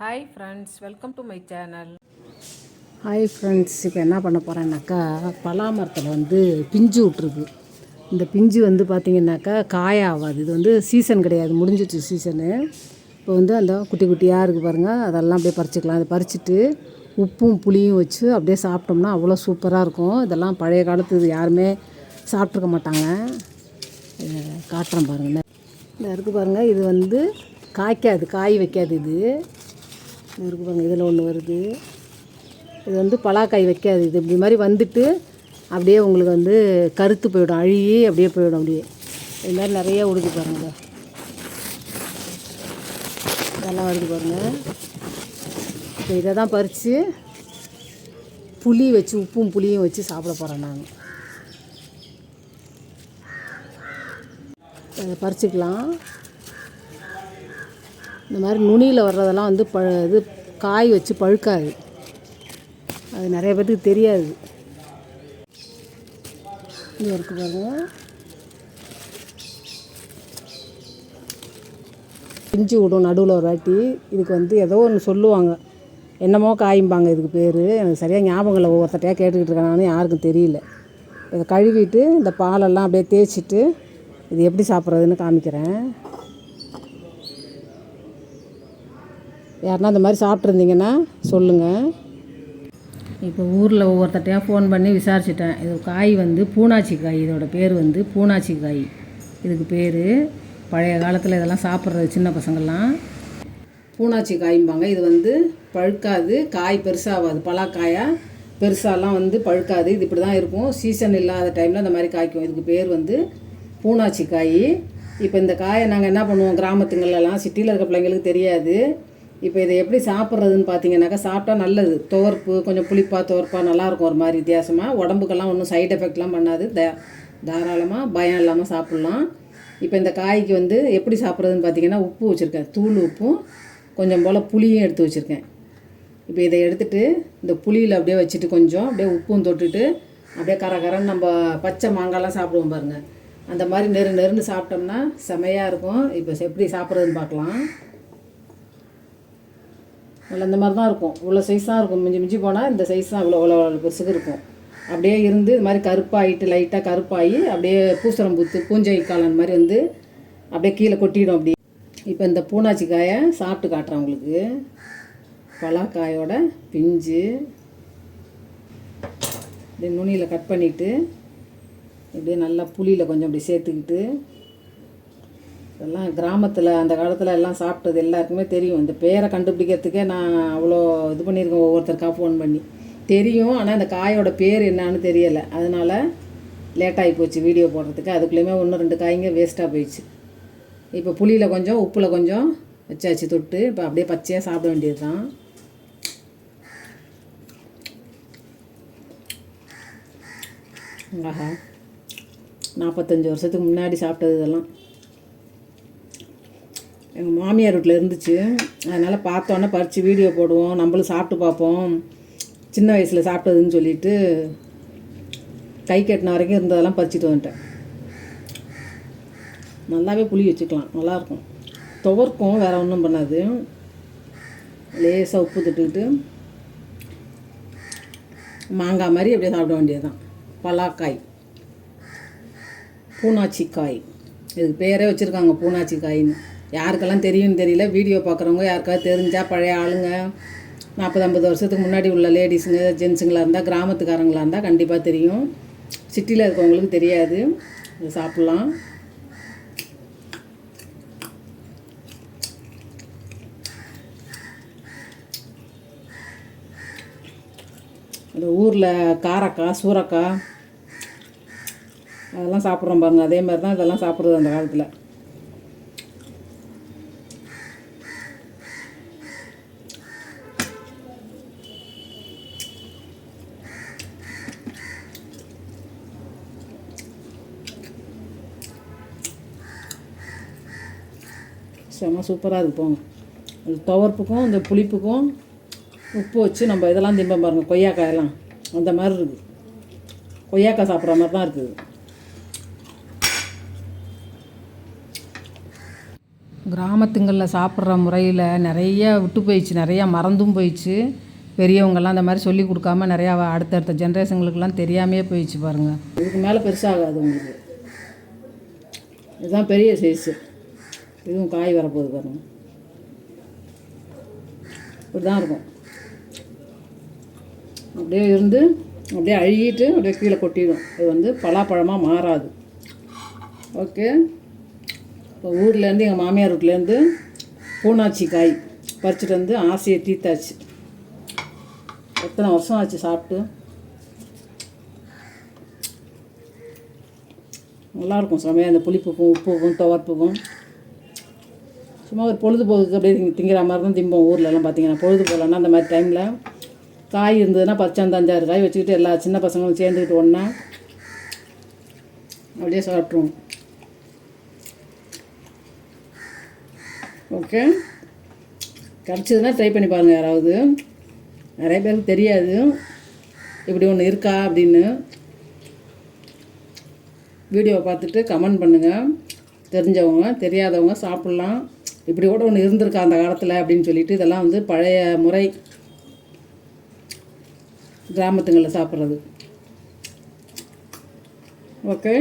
Hi friends welcome to my channel hi friends இப்போ என்ன பண்ண போகிறேன்னாக்கா பலாமரத்தில் வந்து பிஞ்சு விட்ருக்கு இந்த பிஞ்சு வந்து பார்த்திங்கனாக்கா காய ஆகாது இது வந்து சீசன் கிடையாது. முடிஞ்சிச்சு சீசனு இப்போ வந்து அந்த குட்டி குட்டியாக இருக்குது பாருங்கள் அதெல்லாம் அப்படியே பறிச்சுக்கலாம். அதை பறிச்சுட்டு உப்பும் புளியும் வச்சு அப்படியே சாப்பிட்டோம்னா அவ்வளோ சூப்பராக இருக்கும். இதெல்லாம் பழைய காலத்து இது யாருமே சாப்பிட்ருக்க மாட்டாங்க. காட்டுறேன் பாருங்கள் இந்த இருக்குது பாருங்கள் இது வந்து காய்க்காது. காய் வைக்காது இது. இருக்கு பாருங்கள் இதில் ஒன்று வருது. இது வந்து பலாக்காய் வைக்காது இது இப்படி மாதிரி வந்துட்டு அப்படியே உங்களுக்கு வந்து கருத்து போயிடும் அழுகி அப்படியே போயிடும் அப்படியே. இது மாதிரி நிறைய உடுக்கு பாருங்க. இதெல்லாம் வருது பாருங்கள் இப்போ இதை தான் பறித்து புளி வச்சு உப்பும் புளியும் வச்சு சாப்பிட போகிறோம் நாங்கள் அதை பறிச்சுக்கலாம். இந்த மாதிரி நுனியில் வர்றதெல்லாம் வந்து ப இது காய் வச்சு பழுக்காது. அது நிறைய பேருக்கு தெரியாது. இங்கே இருக்கு பாருங்கள் பிஞ்சு விடும் நடுவில் ஒரு வாட்டி. இதுக்கு வந்து ஏதோ ஒன்று சொல்லுவாங்க. என்னமோ காயும்பாங்க இதுக்கு பேர். எனக்கு சரியாக ஞாபகம் இல்லை. ஒவ்வொருத்தட்டையாக கேட்டுக்கிட்டு இருக்கானு யாருக்கும் தெரியல. இதை கழுவிட்டு இந்த பாலெல்லாம் அப்படியே தேய்ச்சிட்டு இது எப்படி சாப்பிட்றதுன்னு காமிக்கிறேன். யாருன்னா இந்த மாதிரி சாப்பிட்ருந்தீங்கன்னா சொல்லுங்கள் இப்போ ஊரில் ஒவ்வொருத்தட்டையாக ஃபோன் பண்ணி விசாரிச்சிட்டேன். இது காய் வந்து பூனாச்சி காய் இதோட பேர் வந்து பூனாச்சி காய். இதுக்கு பேர். பழைய காலத்தில் இதெல்லாம் சாப்பிட்றது சின்ன பசங்கள்லாம். பூனாச்சி காயும்பாங்க. இது வந்து பழுக்காது காய் பெருசாகாது பலாக்காயாக பெருசாலாம் வந்து பழுக்காது. இது இப்படி தான் இருக்கும். சீசன் இல்லாத டைமில் அந்த மாதிரி காய்க்கும். இதுக்கு பேர் வந்து பூனாச்சி காய். இப்போ இந்த காயை நாங்கள் என்ன பண்ணுவோம்? கிராமத்துங்களெல்லாம் சிட்டியில் இருக்க பிள்ளைங்களுக்கு தெரியாது. இப்போ இதை எப்படி சாப்பிட்றதுன்னு பார்த்தீங்கன்னாக்கா சாப்பிட்டா நல்லது. துவர்ப்பு கொஞ்சம் புளிப்பாக துவர்ப்பாக நல்லாயிருக்கும் ஒரு மாதிரி வித்தியாசமாக உடம்புக்கெல்லாம் ஒன்றும் சைட் எஃபெக்ட்லாம் பண்ணாது. த தாராளமாக பயம் இல்லாமல் சாப்பிட்லாம். இப்போ இந்த காய்க்கு வந்து எப்படி சாப்பிட்றதுன்னு பார்த்தீங்கன்னா உப்பு வச்சுருக்கேன். தூள் உப்பும் கொஞ்சம் போல் புளியும் எடுத்து வச்சுருக்கேன். இப்போ இதை எடுத்துட்டு இந்த புளியில் அப்படியே வச்சுட்டு கொஞ்சம் அப்படியே உப்பும் தொட்டுட்டு அப்படியே கர கரன்னு நம்ம பச்சை மாங்காய்லாம் சாப்பிடுவோம் பாருங்கள் அந்த மாதிரி நெரு நெருன்னு சாப்பிட்டோம்னா செமையாக இருக்கும். இப்போ எப்படி சாப்பிட்றதுன்னு பார்க்கலாம். நல்லா இந்த மாதிரி தான் இருக்கும். இவ்வளோ சைஸ் தான் இருக்கும். மிஞ்சி மிஞ்சி போனால் இந்த சைஸ் தான் இவ்வளோ இவ்வளோ பெருசுக்கு இருக்கும். அப்படியே இருந்து இது மாதிரி கருப்பாயிட்டு லைட்டாக கருப்பாகி அப்படியே பூசரம் பூத்து பூஞ்சை காளான் மாதிரி வந்து அப்படியே கீழே கொட்டிடும் அப்படி. இப்போ இந்த பூனாச்சி காயை சாப்பிட்டு காட்டுறேன் உங்களுக்கு. பலாக்காயோட பிஞ்சு இப்படி நுனியில் கட் பண்ணிவிட்டு இப்படியே நல்லா புளியில் கொஞ்சம் அப்படி சேர்த்துக்கிட்டு இதெல்லாம் கிராமத்தில் அந்த காலத்தில் எல்லாம் சாப்பிட்டது எல்லாருக்குமே தெரியும். இந்த பேரை கண்டுபிடிக்கிறதுக்கே நான் அவ்வளோ இது பண்ணியிருக்கேன். ஒவ்வொருத்தருக்காக ஃபோன் பண்ணி. தெரியும் ஆனால் இந்த காயோட பேர் என்னன்னு தெரியலை. அதனால் லேட்டாகி போச்சு வீடியோ போடுறதுக்கு. அதுக்குள்ளேயுமே ஒன்று ரெண்டு காய்ங்க வேஸ்ட்டாக போயிடுச்சு. இப்போ புளியில் கொஞ்சம் உப்பில் கொஞ்சம் வச்சாச்சு தொட்டு. இப்போ அப்படியே பச்சையாக சாப்பிட வேண்டியது தான் ஆஹா. நாற்பத்தஞ்சு வருஷத்துக்கு முன்னாடி சாப்பிட்டது இதெல்லாம். எங்கள் மாமியார் வீட்டில் இருந்துச்சு. அதனால் பார்த்தோன்னே பறித்து வீடியோ போடுவோம். நம்மளும் சாப்பிட்டு பார்ப்போம். சின்ன வயசில் சாப்பிட்டதுன்னு சொல்லிட்டு கை கட்டின வரைக்கும் இருந்ததெல்லாம் பறிச்சிட்டு வந்துட்டேன். நல்லாவே புளி வச்சுக்கலாம். நல்லாயிருக்கும். துவர்க்கும் வேறு ஒன்றும் பண்ணாது. லேசாக உப்பு தொட்டுக்கிட்டு மாங்காய் மாதிரி அப்படியே சாப்பிட வேண்டியதுதான். பலாக்காய். பூனாச்சி காய் இதுக்கு பேரே வச்சுருக்காங்க பூனாச்சிக்காயின்னு. யாருக்கெல்லாம் தெரியும்னு தெரியல. வீடியோ பார்க்குறவங்க யாருக்காவது தெரிஞ்சால் பழைய ஆளுங்க. நாற்பது ஐம்பது வருஷத்துக்கு முன்னாடி உள்ள லேடிஸுங்க ஜென்ஸுங்களாக இருந்தால் கிராமத்துக்காரங்களாக இருந்தால் கண்டிப்பாக தெரியும். சிட்டியில் இருக்கவங்களுக்கு தெரியாது. இது சாப்பிட்லாம். இந்த ஊரில் காரக்காய் சூரக்காய் அதெல்லாம் சாப்பிட்றோம் பாருங்க. அதே மாதிரி தான் இதெல்லாம் சாப்பிட்றது அந்த காலத்தில். செம்ம சூப்பராக இருக்கு போங்க. இந்த துவர்ப்புக்கும் இந்த புளிப்புக்கும் உப்பு வச்சு நம்ம இதெல்லாம் திம்பம் பாருங்கள் கொய்யாக்காயெல்லாம். அந்த மாதிரி இருக்குது. கொய்யாக்காய் சாப்பிட்ற மாதிரி தான் இருக்குது. கிராமத்துங்களில் சாப்பிட்ற முறையில் நிறைய விட்டு போயிடுச்சு நிறையா மறந்தும் போயிடுச்சு. பெரியவங்கெல்லாம் அந்த மாதிரி சொல்லி கொடுக்காம நிறையா அடுத்தடுத்த ஜென்ரேஷனுங்களுக்கெல்லாம் தெரியாமே போயிடுச்சு பாருங்கள் இதுக்கு மேலே பெருசாகாது உங்களுக்கு. இதுதான் பெரிய சைஸு இதுவும் காய் வரப்போகுது பாருங்கள் இப்படி தான் இருக்கும். அப்படியே இருந்து அப்படியே அழுகிட்டு அப்படியே கீழே கொட்டிடும். இது வந்து பலாப்பழமாக மாறாது. ஓகே இப்போ ஊர்லேருந்து எங்கள் மாமியார் வீட்லேருந்து பூனாச்சி காய் பறிச்சுட்டு வந்து ஆசையை தீர்த்தாச்சு. எத்தனை வருஷம் ஆச்சு சாப்பிட்டு? நல்லாயிருக்கும் செமையாக அந்த புளிப்புக்கும் உப்புக்கும் துவர்ப்புக்கும். சும்மா ஒரு பொழுதுபோக்குக்கு அப்படியே திங்கிற மாதிரி தான் திம்போம் ஊர்லலாம் பார்த்தீங்கன்னா பொழுது போகலன்னா அந்த மாதிரி டைமில் காய் இருந்ததுன்னா பச்சை அந்த அஞ்சாறு காய் வச்சுக்கிட்டு எல்லா சின்ன பசங்களும் சேர்ந்துக்கிட்டு ஒன்றா அப்படியே சாப்பிட்ருவோம் ஓகே கிடச்சதுன்னா ட்ரை பண்ணி பாருங்கள் யாராவது. நிறைய பேருக்கு தெரியாது. இப்படி ஒன்று இருக்கா அப்படின்னு. வீடியோவை பார்த்துட்டு கமெண்ட் பண்ணுங்கள் தெரிஞ்சவங்க தெரியாதவங்க சாப்பிட்லாம். இப்படி கூட ஒன்று இருந்திருக்கா அந்த காலத்தில் அப்படின்னு சொல்லிட்டு இதெல்லாம் வந்து பழைய முறை கிராமத்துங்களில் சாப்பிட்றது. ஓகே.